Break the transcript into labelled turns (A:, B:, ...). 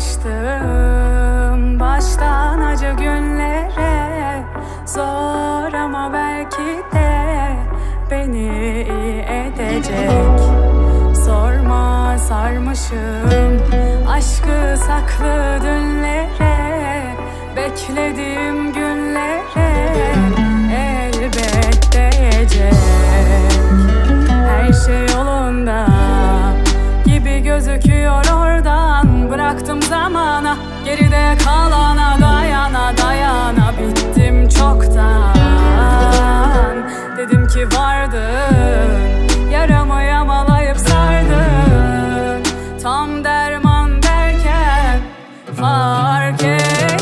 A: Alıştım baştan acı günlere. Zor ama belki de beni iyi edecek. Sorma sarmışım aşkı saklı dünlere. Beklediğim günlere elbet değecek Her şey yolunda gibi gözüküyor zamana geride kalana dayana dayana Bittim çoktan. Dedim ki vardın Yaramı yamalayıp sardın Tam derman derken Fark ettim